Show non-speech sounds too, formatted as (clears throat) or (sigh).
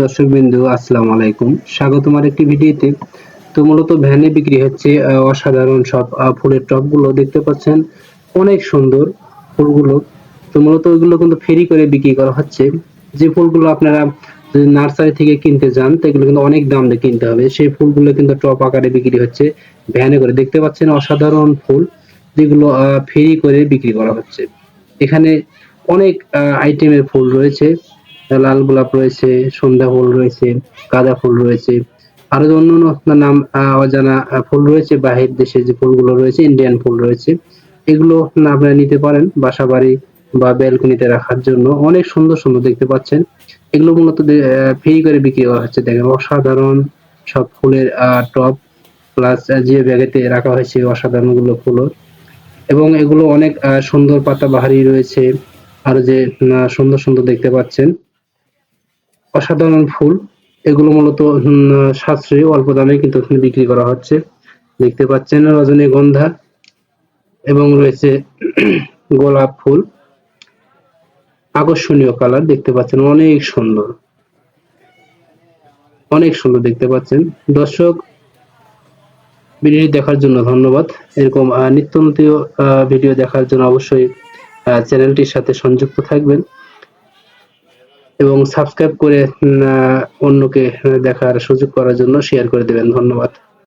দর্শক বিন্দু আসসালামু আলাইকুম। স্বাগতম আরেকটি ভিডিওতে। তো মূলত ভ্যানে বিক্রি হচ্ছে অসাধারণ সব ফুলের টবগুলো দেখতে পাচ্ছেন, অনেক সুন্দর ফুলগুলো। তো মূলত ওইগুলো কিন্তু ফেরি করে বিক্রি করা হচ্ছে। যে ফুলগুলো আপনারা নার্সারি থেকে কিনতে যান তো এগুলো কিন্তু অনেক দাম দিয়ে কিনতে হবে। সেই ফুলগুলো কিন্তু টপ আকারে বিক্রি হচ্ছে, ভ্যানে করে। দেখতে পাচ্ছেন, অসাধারণ ফুল যেগুলো ফেরি করে বিক্রি করা হচ্ছে। এখানে অনেক আইটেমের ফুল রয়েছে। লাল গোলাপ রয়েছে, সন্ধ্যা ফুল রয়েছে, গাঁদা ফুল রয়েছে। আরও অন্য অন্য নাম অজানা ফুল রয়েছে, বাহির দেশে যে ফুলগুলো রয়েছে ইন্ডিয়ান ফুল রয়েছে। এগুলো আপনারা নিতে পারেন বাসা বাড়ি বা ব্যালকনিতে রাখার জন্য। অনেক সুন্দর সুন্দর দেখতে পাচ্ছেন। এগুলো মূলত ফ্রি করে বিক্রি করা হচ্ছে। দেখেন, অসাধারণ সব ফুলের টপ, প্লাস যে ব্যাগেতে রাখা হয়েছে অসাধারণগুলো ফুল এবং এগুলো অনেক সুন্দর পাতা বাহারি রয়েছে। আর যে সুন্দর সুন্দর দেখতে পাচ্ছেন। অসাধারণ ফুল। এগুলো মূলত সাশ্রয়ী অল্প দামে কিন্তু এখানে বিক্রি করা হচ্ছে। দেখতে পাচ্ছেন রজনীগন্ধা এবং রয়েছে (clears throat) গোলাপ ফুল। আকর্ষণীয় কালার দেখতে পাচ্ছেন অনেক সুন্দর। অনেক সুন্দর দেখতে পাচ্ছেন। দর্শক ভিডিওটি দেখার জন্য ধন্যবাদ। এরকম নিত্য আহ, ভিডিও দেখার জন্য অবশ্যই চ্যানেলটির সাথে সংযুক্ত থাকবেন। এবং সাবস্ক্রাইব করে অন্যকে দেখার সুযোগ করার জন্য শেয়ার করে দেবেন। ধন্যবাদ।